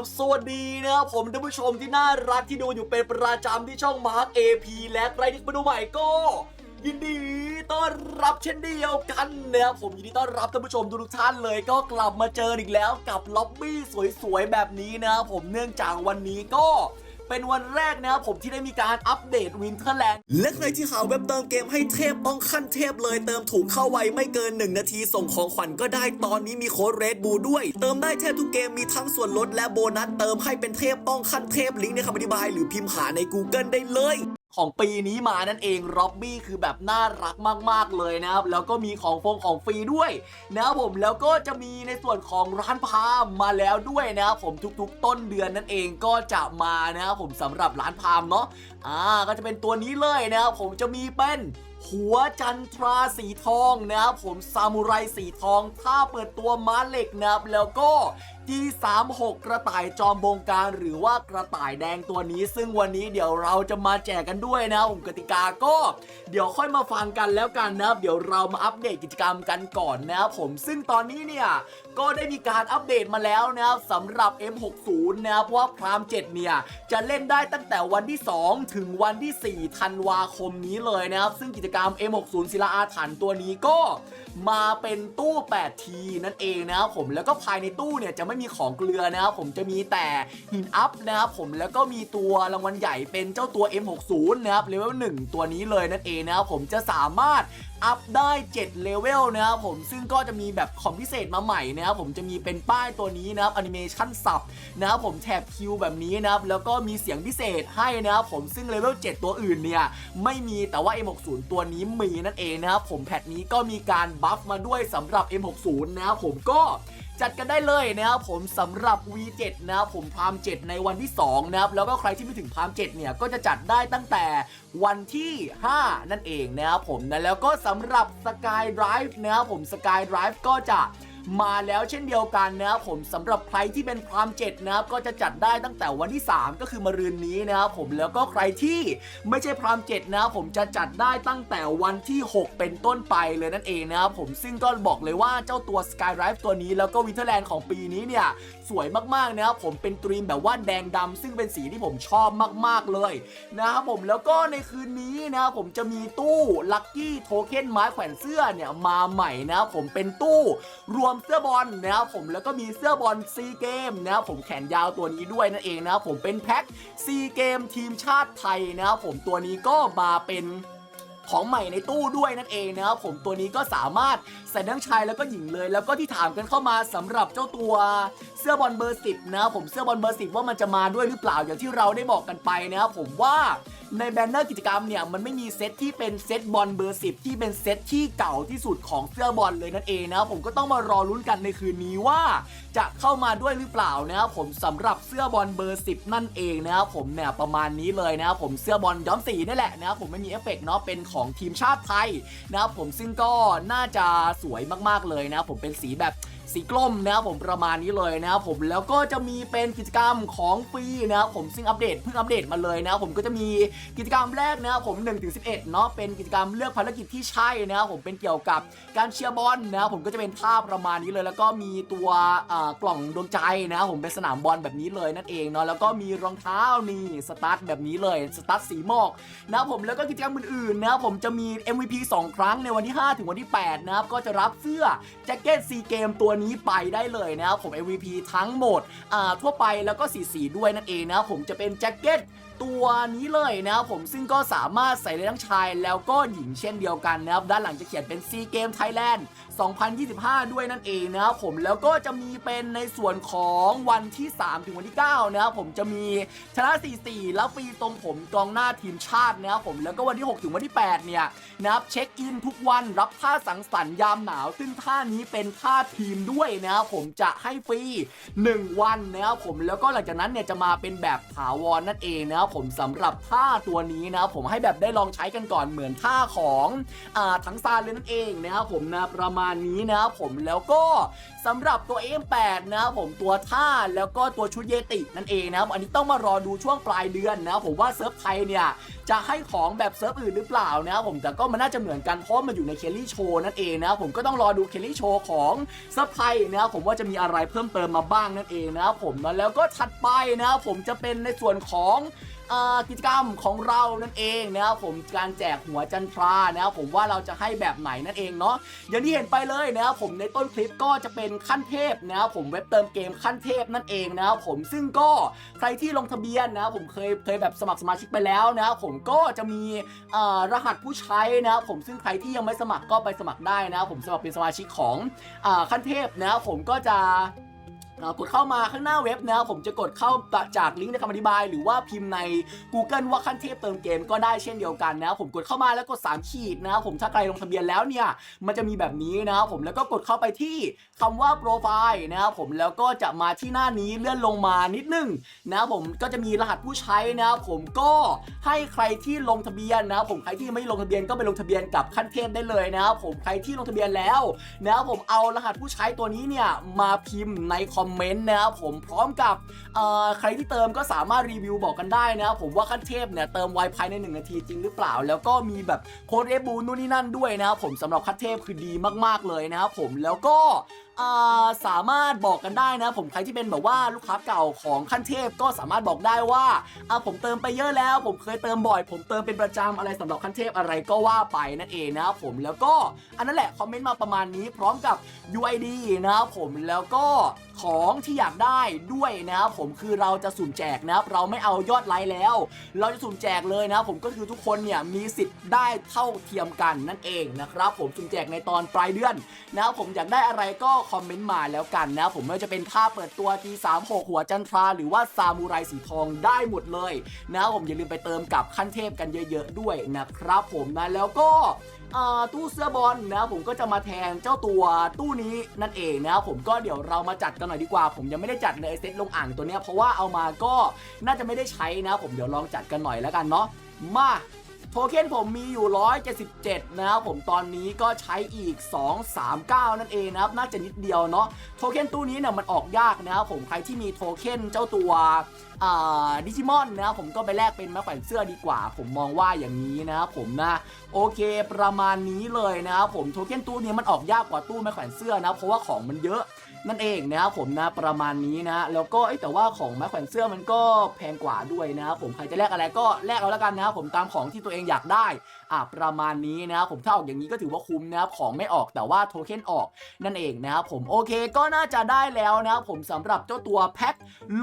บสวัสดีนะครับผมท่านผู้ชมที่น่ารักที่ดูอยู่เป็นประจำที่ช่องมาร์ค AP และใครที่มาดูใหม่ก็ ยินดีต้อนรับเช่นเดียวกันนะครับผมยินดีต้อนรับท่านผู้ชมทุกท่านเลยก็กลับมาเจออีกแล้วกับล็อบบี้สวยๆแบบนี้นะครับผมเนื่องจากวันนี้ก็ เป็นวันแรกนะครับผมที่ได้มีการอัปเดตวินเทอร์แลนด์และใครที่หาเว็บเติมเกมให้เทพต้องขั้นเทพเลยเติมถูกเข้าไวไม่เกิน 1 นาทีส่งของขวัญก็ได้ตอนนี้มีโค้ดเรดบูด้วย เติมได้แทบทุกเกมมีทั้งส่วนลดและโบนัสเติมให้เป็นเทพต้องขั้นเทพลิงก์ในคำอธิบายหรือพิมพ์หาใน Google ได้เลย ของปีนี้มานั่นเองร็อบบี้คือแบบน่ารักมาก ๆ เลยนะครับ แล้วก็มีของฟงของฟรีด้วยนะครับผมแล้วก็จะมีในส่วนของร้านพามมาแล้วด้วยนะครับผมทุกๆ ต้นเดือนนั่นเองก็จะมานะครับผมสำหรับร้านพามเนาะอ่าก็จะเป็นตัวนี้เลยนะครับผมจะมีเป็นหัวจันทราสีทองนะครับผมซามูไรสีทอง ถ้าเปิดตัวม้าเหล็กนะครับแล้วก็ G36 กระต่ายจอมบงการหรือว่ากระต่ายแดงตัวนี้ ซึ่งวันนี้เดี๋ยวเราจะมาแจกกันด้วยนะผมกติกาก็ เดี๋ยวค่อยมาฟังกันแล้วกันนะครับเดี๋ยวเรามาอัปเดตกิจกรรมกันก่อนนะครับผมซึ่งตอนนี้เนี่ยก็ได้มีการอัปเดตมาแล้วนะครับสำหรับ M60 นะครับเพราะว่าพราม7เนี่ยจะเล่นได้ตั้งแต่วันที่ 2 ถึงวันที่ 4 ธันวาคมนี้เลยนะครับ ซึ่งกิจกรรม M60 ศิลาอาถรรพ์ตัวนี้ก็มาเป็นตู้8ทีนั่นเองนะครับผมแล้วก็ภายในตู้เนี่ยจะไม่มีของเกลือนะครับผมจะมีแต่หินอัพนะครับผมแล้วก็มีตัวรางวัลใหญ่เป็นเจ้าตัว M60 นะครับเลเวล1ตัวนี้เลยนั่นเองนะครับผมจะสามารถอัพได้ 7 เลเวลนะครับผมซึ่งก็จะมีแบบคอมพิเศษมาใหม่นะครับผมจะมีเป็นป้ายตัวนี้นะครับแอนิเมชันสับนะครับผมแถบคิวแบบนี้นะครับแล้วก็มีเสียงพิเศษให้นะครับผมซึ่งเลเวล7ตัวอื่นเนี่ยไม่มีแต่ว่า M60 ตัวนี้มีนั่นเองนะครับผมแพทนี้ก็มีการบัฟมาด้วยสำหรับ M60 นะครับผมก็ จัดกันได้เลยนะครับผมสำหรับ V7 นะครับผมพาม7ในวันที่2นะครับแล้วก็ใครที่ไม่ถึงพาม7เนี่ยก็จะจัดได้ตั้งแต่วันที่ 5 นั่นเองนะครับผมนะแล้วก็สำหรับ Sky Drive นะครับผม Sky Drive ก็จะ มาแล้วเช่นเดียวกันนะครับผมสำหรับใครที่เป็นพราม7นะครับก็จะจัดได้ตั้งแต่วันที่ 3 ก็คือมะรืนนี้นะครับผมแล้วก็ใครที่ไม่ใช่พราม7นะครับผมจะจัดได้ตั้งแต่วันที่ 6 เป็นต้นไปเลยนั่นเองนะครับผมซึ่งก็บอกเลยว่าเจ้าตัว Sky Drive ตัวนี้แล้วก็วินเทอร์แลนด์ของปีนี้เนี่ยสวยมากๆนะครับผมเป็นตรีมแบบว่าแดงดำซึ่งเป็นสีที่ผมชอบมากๆเลยนะครับผมแล้วก็ในคืนนี้นะครับผมจะมีตู้ลัคกี้โทเค็นไม้แขวนเสื้อเนี่ยมาใหม่นะครับผมเป็นตู้รวมเสื้อบอลนะครับผมแล้วก็มีเสื้อบอลซีเกมนะครับผมแขนยาวตัวนี้ด้วยนั่นเองนะครับผมเป็นแพ็คซีเกมทีมชาติไทยนะครับผมตัวนี้ก็มาเป็นของใหม่ในตู้ด้วยนั่นเองนะครับผมตัวนี้ก็สามารถใส่ทั้งชายแล้วก็หญิงเลย แล้วก็ที่ถามกันเข้ามาสำหรับเจ้าตัวเสื้อบอลเบอร์สิบนะครับผมเสื้อบอลเบอร์สิบว่ามันจะมาด้วยหรือเปล่าอย่างที่เราได้บอกกันไปนะครับผมว่า ในแบนเนอร์กิจกรรมเนี่ยมันไม่มีเซตที่เป็นเซตบอลเบอร์สิบที่เป็นเซตที่เก่าที่สุดของเสื้อบอลเลยนั่นเองนะครับผมก็ต้องมารอลุ้นกันในคืนนี้ว่า จะเข้ามาด้วยหรือเปล่านะครับผมสำหรับเสื้อบอลเบอร์ 10 นั่นเองนะครับผมเนี่ยประมาณนี้เลยนะครับผมเสื้อบอลย้อมสีนี่แหละนะครับผมไม่มีเอฟเฟกต์เนาะเป็นของทีมชาติไทยนะครับผมซึ่งก็น่าจะสวยมากๆเลยนะครับผมเป็นสีแบบ สีกลมนะครับผมประมาณนี้เลยนะครับผมแล้วก็จะมีเป็นกิจกรรมของฟรีนะครับผมซึ่งอัปเดตเพิ่งอัปเดตมาเลยนะครับผมก็จะมีกิจกรรมแรกนะครับผม1ถึง11เนาะเป็นกิจกรรมเลือกภารกิจที่ใช่นะครับผมเป็นเกี่ยวกับการเชียร์บอลนะครับผมก็จะเป็นท่าประมาณนี้เลย แล้วก็มีตัวกล่องดวงใจนะครับผมเป็นสนามบอลแบบนี้เลยนั่นเองเนาะแล้วก็มีรองเท้านี่สตาร์ทแบบนี้เลยสตาร์ทสีหมอกนะครับผมแล้วก็กิจกรรมอื่นๆนะครับผมจะมี MVP 2 ครั้งในวันที่ 5 ถึงวันที่8นะครับก็จะรับเสื้อแจ็คเก็ตซีเกมตัวนี้ไปได้เลยนะครับผม MVP ทั้งหมดอ่าทั่วไปแล้วก็สีสีด้วยนั่นเองนะครับผมจะเป็นแจ็คเก็ต ตัวนี้เลยนะครับผมซึ่งก็สามารถใส่ได้ทั้งชายแล้วก็หญิงเช่นเดียวกันนะครับด้านหลังจะเขียนเป็น SEA Game Thailand 2025 ด้วยนั่นเองนะครับผมแล้วก็จะมีเป็นในส่วนของวันที่ 3 ถึงวันที่ 9 นะครับผมจะมีชนะ 44 แล้วฟรีตรงผมกองหน้าทีมชาตินะครับผมแล้วก็วันที่ 6 ถึงวันที่ 8 เนี่ยนะครับเช็คอินทุกวันรับท่าสังสรรค์ยามหนาว ซึ่งท่านี้เป็นท่าทีมด้วยนะครับผมจะให้ฟรี 1 วันนะครับผมแล้วก็หลังจากนั้นเนี่ยจะมาเป็นแบบถาวรนั่นเองนะครับผมสำหรับท่าตัวนี้นะครับผมให้แบบได้ลองใช้กันก่อนเหมือนท่าของอ่าทั้งซานเลยนั่นเองนะครับผมนะประมาณนี้นะครับผมแล้วก็สำหรับตัว M8 นะครับผมตัวท่าแล้วก็ตัวชุดเยตินั่นเองนะครับอันนี้ต้องมารอดูช่วงปลายเดือนนะครับผมว่าเซิร์ฟไทยเนี่ยจะให้ของแบบเซิร์ฟอื่นหรือเปล่านะครับผมแต่ก็มันน่าจะเหมือนกันเพราะมันอยู่ในเคลลี่โชว์นั่นเองนะครับผมก็ต้องรอดูเคลลี่โชว์ของเซิร์ฟไทยนะครับผมว่าจะมีอะไรเพิ่มเติมมาบ้างนั่นเองนะครับผมแล้วก็ถัดไปนะครับผมจะเป็นในส่วนของ กิจกรรมของเรานั่นเองนะครับผมการแจกหัวจันทรานะครับผมว่าเราจะให้แบบไหนนั่นเองเนาะอย่างที่เห็นไปเลยนะครับผมในต้นคลิปก็จะเป็นขั้นเทพนะครับผมเว็บเติมเกมขั้นเทพนั่นเองนะครับผมซึ่งก็ใครที่ลงทะเบียนนะครับผมเคยเคยแบบสมัครสมาชิกไปแล้วนะครับผมก็จะมีรหัสผู้ใช้นะครับผมซึ่งใครที่ยังไม่สมัครก็ไปสมัครได้นะครับผมสมัครเป็นสมาชิกของขั้นเทพนะครับผมก็จะ กดเข้ามาข้างหน้าเว็บนะครับผมจะกดเข้าจากลิงก์ในคำอธิบาย หรือว่าพิมพ์ใน Google ว่าขั้นเทพเติมเกมก็ได้เช่นเดียวกันนะครับผมกดเข้ามาแล้วกด 3 ขีดนะครับผมถ้าใครลงทะเบียนแล้วเนี่ยมันจะมีแบบนี้นะครับผมแล้วก็กดเข้าไปที่คำว่าโปรไฟล์นะครับผมแล้วก็จะมาที่หน้านี้เลื่อนลงมานิดนึงนะครับผมก็จะมีรหัสผู้ใช้นะครับผมก็ให้ใครที่ลงทะเบียนนะครับผมใครที่ไม่ลงทะเบียนก็ไปลงทะเบียนกับขั้นเทพได้เลยนะครับผมใครที่ลงทะเบียนแล้วนะครับผมเอารหัสผู้ใช้ตัวนี้เนี่ยมาพิมพ์ในคอมมเมนต์นะครับผมพร้อมกับใครที่เติมก็สามารถรีวิวบอกกันได้นะครับผมว่าขั้นเทพเนี่ยเติมไวภายใน 1 นาทีจริงหรือเปล่า แล้วก็มีแบบโค้ดเรบูนู่นนี่นั่นด้วยนะครับผมสำหรับขั้นเทพคือดีมากๆเลยนะครับผมแล้วก็ สามารถบอกกันได้นะ ผมใครที่เป็นแบบว่าลูกค้าเก่าของขั้นเทพก็สามารถบอกได้ว่าอาผมเติมไปเยอะแล้ว ผมเคยเติมบ่อย ผมเติมเป็นประจำอะไรสำหรับขั้นเทพอะไรก็ว่าไปนั่นเองนะครับผมแล้วก็อันนั้นแหละคอมเมนต์มาประมาณนี้พร้อมกับ UID นะครับผมแล้วก็ของที่อยากได้ด้วยนะครับผมคือเราจะสุ่มแจกนะครับเราไม่เอายอดไลค์แล้ว เราจะสุ่มแจกเลยนะครับผมก็คือทุกคนเนี่ยมีสิทธิ์ได้เท่าเทียมกันนั่นเองนะครับผมสุ่มแจกในตอนปลายเดือนนะครับผมอยากได้อะไรก็คอมเมนต์มาแล้วกันนะ ผมไม่ว่าจะเป็นค่าเปิดตัวที36 หัวจันทรา หรือว่าซามูไรสีทองได้หมดเลยนะผมอย่าลืมไปเติมกับขั้นเทพกันเยอะๆด้วยนะครับผมนะแล้วก็ตู้เสื้อบอลนะผมก็จะมาแทนเจ้าตัวตู้นี้นั่นเองนะผมก็เดี๋ยวเรามาจัดกันหน่อยดีกว่า ผมยังไม่ได้จัดเลยเซตลงอ่างตัวเนี้ยเพราะว่าเอามาก็น่าจะไม่ได้ใช้นะ ผมเดี๋ยวลองจัดกันหน่อยแล้วกันเนาะมา ทเค็นผมมีอยู่ 177 นะครับผมตอนนี้ก็ใช้อีก 239 นั่นเองนะครับน่าจะนิดเดียวเนาะโทเค็นตู้นี้เนี่ยมันออกยากนะครับผมใครที่มีโทเค็นเจ้าตัวดิจิมอนนะครับผมก็ไปแลกเป็นไม้แขวนเสื้อดีกว่า ผมมองว่าอย่างนี้นะครับผมนะโอเคประมาณนี้เลยนะครับผมโทเค็นตู้นี้มันออกยากกว่าตู้ไม้แขวนเสื้อนะเพราะว่าของมันเยอะ นั่นเองนะครับผมนะประมาณนี้นะแล้วก็แต่ว่าของไม้แขวนเสื้อมันก็แพงกว่าด้วยนะครับผมใครจะแลกอะไรก็แลกเอาแล้วกันนะครับผมตามของที่ตัวเองอยากได้อะประมาณนี้นะครับผมถ้าออกอย่างนี้ก็ถือว่าคุ้มนะครับของไม่ออกแต่ว่าโทเค็นออกนั่นเองนะครับผมโอเคก็น่าจะได้แล้วนะครับผมสำหรับเจ้าตัวแพ็ค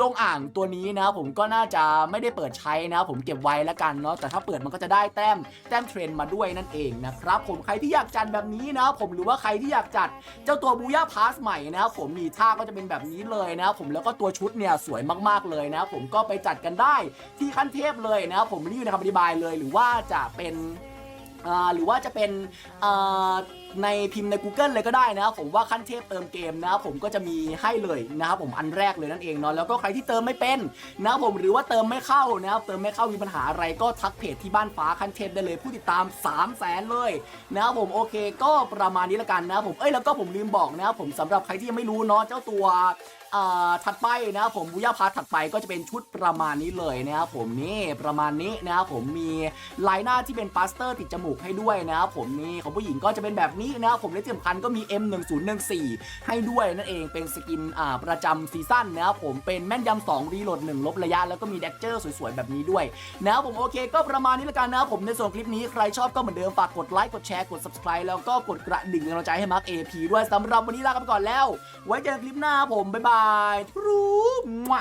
ลงอ่างตัวนี้นะครับผมก็น่าจะไม่ได้เปิดใช้นะครับผมเก็บไว้แล้วกันเนาะแต่ถ้าเปิดมันก็จะได้แต้มแต้มเทรนมาด้วยนั่นเองนะครับผมใครที่อยากจัดแบบนี้นะครับผมหรือว่าใครที่อยากจัดเจ้าตัวบูย่าพาสใหม่นะครับผมมีท่าก็จะเป็นแบบนี้เลยนะครับผมแล้วก็ตัวชุดเนี่ยสวยมากๆเลยนะครับผมก็ไปจัดกันได้ที่ขั้นเทพเลยนะครับผมรีวิวในคำอธิบายเลยหรือว่าจะเป็น หรือว่าจะเป็นในพิมพ์ใน Google เลยก็ได้นะครับผมว่าขั้นเทพเติมเกมนะครับผมก็จะมีให้เลยนะครับผมอันแรกเลยนั่นเองเนาะแล้วก็ใครที่เติมไม่เป็นนะครับผมหรือว่าเติมไม่เข้านะครับเติมไม่เข้ามีปัญหาอะไรก็ทักเพจที่บ้านฟ้าขั้นเทพได้เลยผู้ติดตาม 3 0 0แสนเลยนะครับผมโอเคก็ประมาณนี้ละกันนะครับผมเอ้ยแล้วก็ผมลืมบอกนะครับผมสำหรับใครที่ยังไม่รู้เนาะเจ้าตัว ถัดไปนะครับผมบุย่าพาร์ทถัดไปก็จะเป็นชุดประมาณนี้เลยนะครับผมนี่ประมาณนี้นะครับผมมีลายหน้าที่เป็นปาสเตอร์ติดจมูกให้ด้วยนะครับผมนี่ของผู้หญิงก็จะเป็นแบบนี้นะครับผมและที่สำคัญก็มี M1014 ให้ด้วยนั่นเองเป็นสกินอ่าประจำซีซั่นนะครับผมเป็นแม่นยำ2รีโหลด1ลบระยะ แล้วก็มีแดกเจอร์สวยๆ แบบนี้ด้วยนะครับผมโอเค ก็ประมาณนี้ละกันนะครับผมในส่วนคลิปนี้ใครชอบก็เหมือนเดิมฝากกดไลค์กดแชร์กด subscribe แล้วก็กดกระดิ่งกำลังใจให้มาร์ค AP ด้วยสำหรับวันนี้ลากันไปก่อนแล้ว ไว้เจอคลิปหน้าผมบ๊ายบายทรูมั่ว